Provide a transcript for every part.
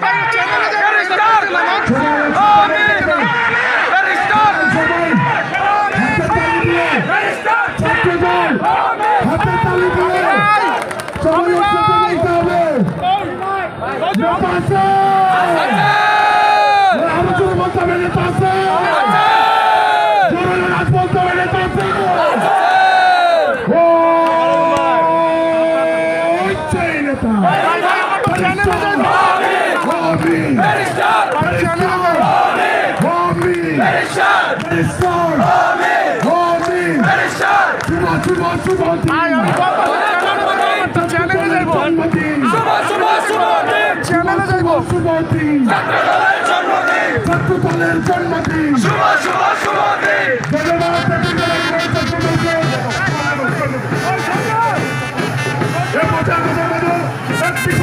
Bye. Bye.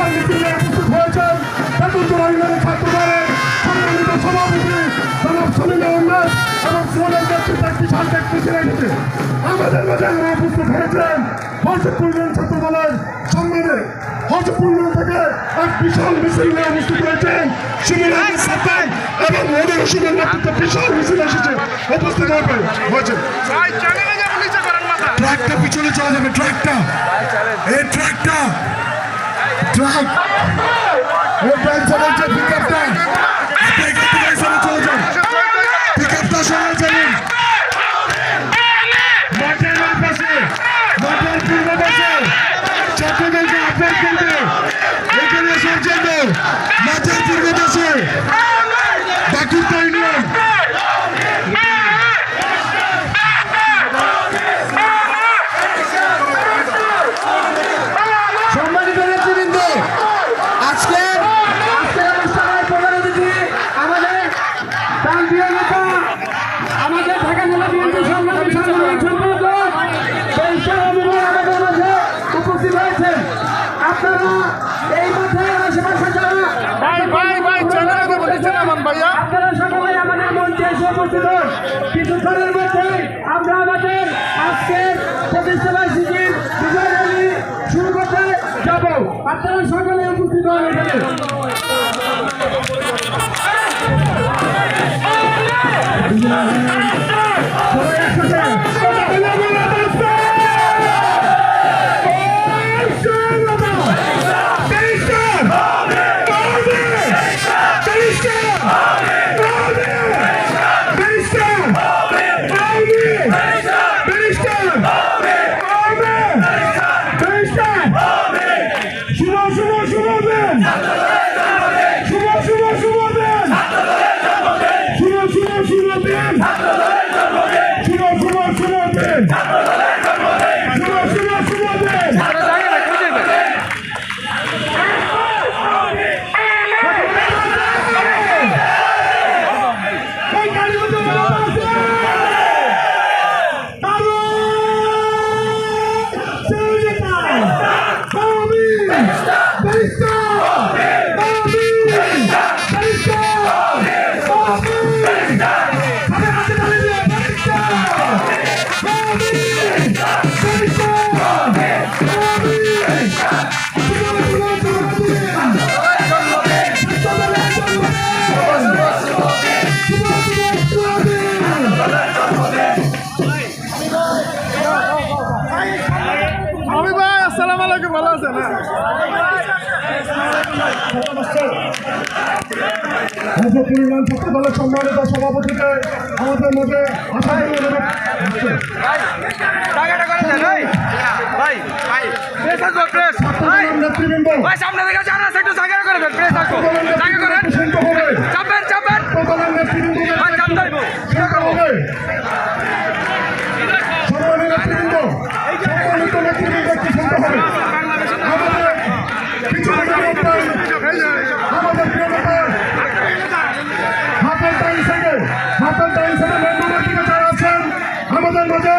মিছিলে উপস্থিত হয়েছেন এতদূর ইউনিয়নের ছাত্রদলের সম্মানিত সভাপতি জনাব সলিম আহমেদ এবং সুমনের এক বিশাল মিছিল এসেছে আমাদের মাঝে আমরা উপস্থিত হয়েছেন হজপুর ইউনিয়ন ছাত্রদলের সম্মানে ইউনিয়ন থেকে এক বিশাল মিছিল নিয়ে উপস্থিত হয়েছেন আহমেদ সাদ্দাম এবং মধুর হোসেনের নেতৃত্বে বিশাল মিছিল এসেছে উপস্থিত হবে হয়েছে ট্রাকটা পিছনে চলে যাবে ট্রাকটা ট্রাক এই ট্রাক প্রান্তীয় নেতা আমাদের ঢাকা জেলা বিএনপি সংগ্রামী সাংগঠনিক সম্পাদক আমাদের মাঝে উপস্থিত হয়েছেন আপনারা এই মাঠে আশেপাশে যারা আপনারা সকলে আমাদের মঞ্চে উপস্থিত হন মধ্যে আমরা আমাদের আজকের প্রতিষ্ঠাবার্ষিকীর বিজয় র্যালি শুরু করতে যাব আপনারা সকলে উপস্থিত হন এখানে। পরিমাণ ছাত্র দলের সম্মানিত সভাপতিকে আমাদের মধ্যে ভাই নেতৃবৃন্দ। সামনে থেকে জানা একটু জায়গা করে দেন প্রেস জায়গা করেন শুনতে হবে চাপেন চাপেন দলের নেতৃবৃন্দ ভাই চাপ দেব হবে সম্মানিত নেতৃবৃন্দ সম্মানিত নেতৃবৃন্দ একটু শুনতে হবে আমাদের কিছু আমাদের প্রিয় নেতা হাতের টাইম থেকে হাতের টাইম থেকে মেম্বারের দিকে যারা আছেন আমাদের মাঝে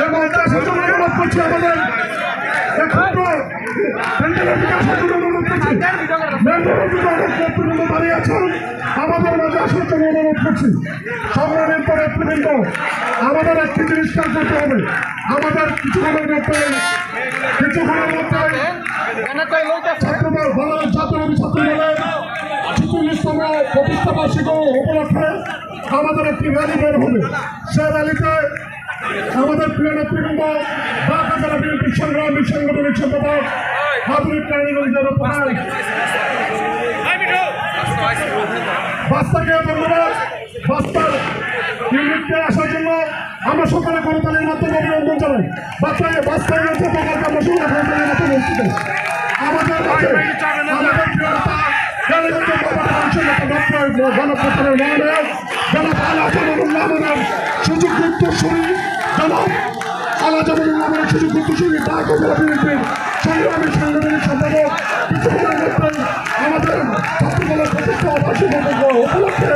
এবং দেশের জন্য অনুরোধ করছি আমাদের আমাদের মাঝে আসার জন্য অনুরোধ করছি সম্মানিত নেতৃবৃন্দ আমাদের একটি জিনিস খেয়াল করতে হবে। আমাদের কিছুক্ষণের মধ্যে কিছুক্ষণের মধ্যে ছাত্রদল বাংলাদেশ জাতীয় ছাত্র দলের প্রতিষ্ঠা বার্ষিক উপলক্ষে আমাদের একটি র্যালি বের হবে সে র্যালিতে আমাদের প্রিয় নেতৃবৃন্দ ঢাকা জেলা বিএনপি সংগ্রামী সাংগঠনিক সম্পাদক হাতুরি প্রাণীগঞ্জের প্রধান বাস্তাকে ধন্যবাদ বাস্তার ইউনিটকে আসার জন্য আমরা সকালে করতালের মাধ্যমে অভিনন্দন জানাই। বাচ্চায় বাস্তায় রয়েছে প্রকল্পে আমরা সকালে করতালের মাধ্যমে উপস্থিত। আমাদের আমাদের গণপ্রচারের মহানায়ক জনাব আলা জামানুল্লাহ সুযোগ উত্তরসূরি জনাব আলা জামানুল্লাহ আমাদের সুযোগ উত্তরসূরি ঢাকা জেলা বিএনপির সংগ্রামী সাংগঠনিক সম্পাদক আমাদের ছাত্রদলের প্রতিষ্ঠা বার্ষিক উপলক্ষে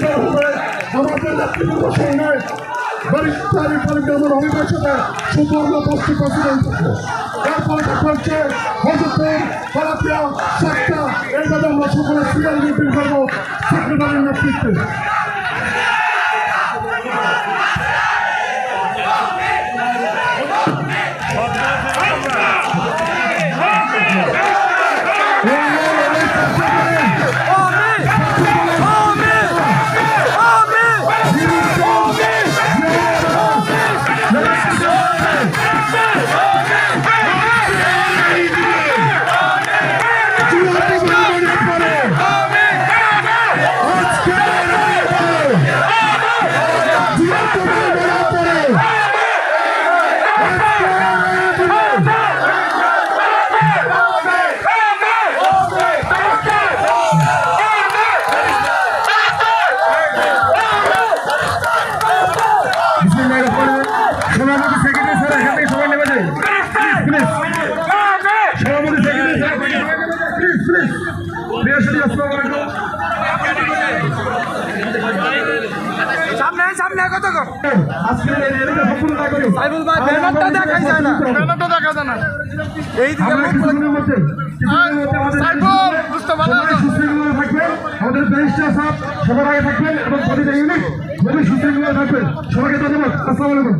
বের হবে। আমাদের নেতৃবৃন্দ সঙ্গে বরিষ্ঠারি পরিক্রমার অভিবাসনে সুবর্ণ বস্তি প্রেসিডেন্ট এরপরে হচ্ছে হজরপুর কলাপিয়া, সাতটা। এইভাবে আমরা সকলে সিরিয়াল মিটিং করব সেক্রেটারির নেতৃত্বে। কর। ভাই ব্যানারটা দেখাই যায় না। ব্যানারটা দেখা যায় না। এই দিকে বুঝতে পারলাম আমাদের ব্যারিস্টার সাহেব সবার আগে থাকবেন এবং প্রতিটা ইউনিট খুবই সুশৃঙ্খলা থাকবেন সবাইকে ধন্যবাদ। আসসালামু আলাইকুম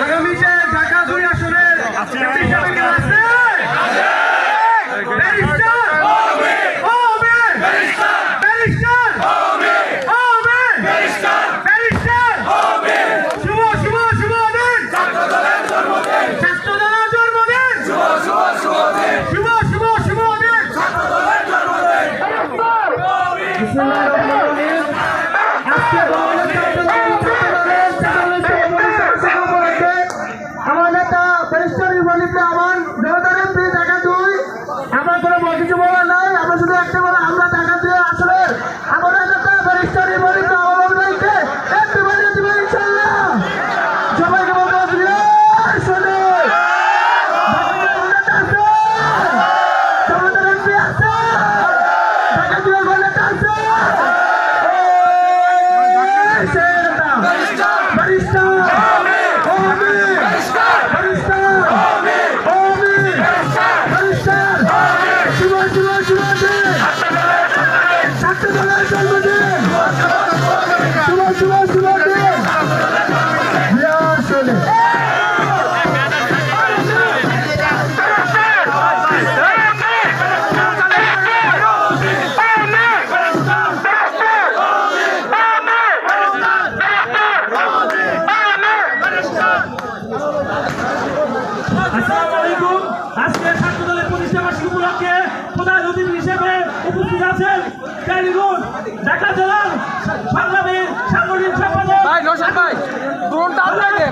আগামী যে ঢাকা দুই আসনের এমপি সাহেবের কেউ আছে? ব্যারিস্টার? হবে। ব্যারিস্টার? হবে। ব্যারিস্টার? শুভ, শুভ, শুভ দিন। ছাত্রদলের জন্মদিন। শুভ, শুভ, শুভ দিন। আজকে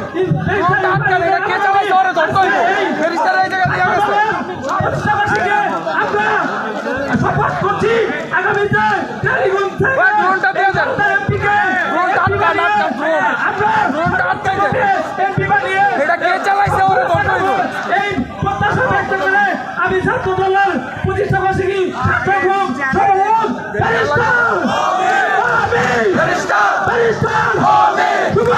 আটকান এটা কে চালাইছে ওরে ধরতে হইব? ফেরিস্তার এই জায়গা দিয়ে গেছে শপথ করছি আগামীতে কালীগঞ্জ থেকে ড্রোনটা দিয়ে। এমপিকে ড্রোনটা আটকান, আটকান, ড্রোনটা বানিয়ে এটা কে চালাইছে ওরে ধরতে হইব? এই প্রত্যাশা ব্যক্ত করে আমি ছাত্র দলের প্রতিষ্ঠা বার্ষিকী ছাত্র সভাপতি ব্যারিস্টার হবে ফেরিস্তার ব্যারিস্টার হবে শুভ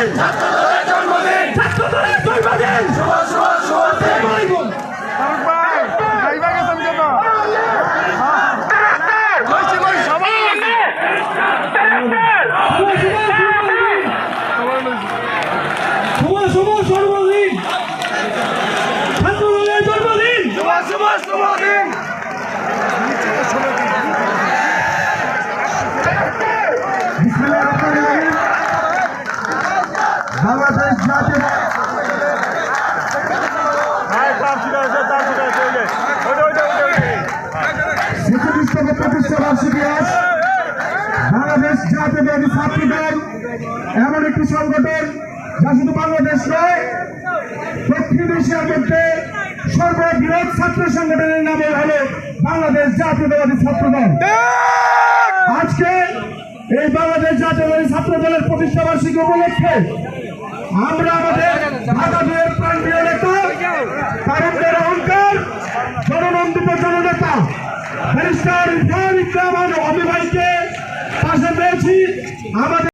শুভ শুভ দিন ছাত্র দলের জন্মদিন ছাত্র দলের জন্মদিন শুভ শুভ শুভ দিন আলাইকুম শুভ শুভ শুভ দিন জাতীয় শিক্ষা প্রতিষ্ঠা বার্ষিকী আজ বাংলাদেশ জাতীয়বাদী ছাত্র দল এমন একটি সংগঠন যা শুধু বাংলাদেশ নয়, দক্ষিণ এশিয়ার মধ্যে সর্ববৃহৎ ছাত্র সংগঠনের নামে হলো বাংলাদেশ জাতীয়তাবাদী ছাত্র দল আজকে এই বাংলাদেশ জাতীয়তাবাদী ছাত্র দলের প্রতিষ্ঠা বার্ষিকী উপলক্ষে আমরা আমাদের ঢাকা দুয়ের প্রান্তীয় নেতা তারুণ্যের অহংকার, জননন্দিত জননেতা, ব্যারিস্টার ইরফান ইসলাম অমিবাইকে পাশে পেয়েছি। আমাদের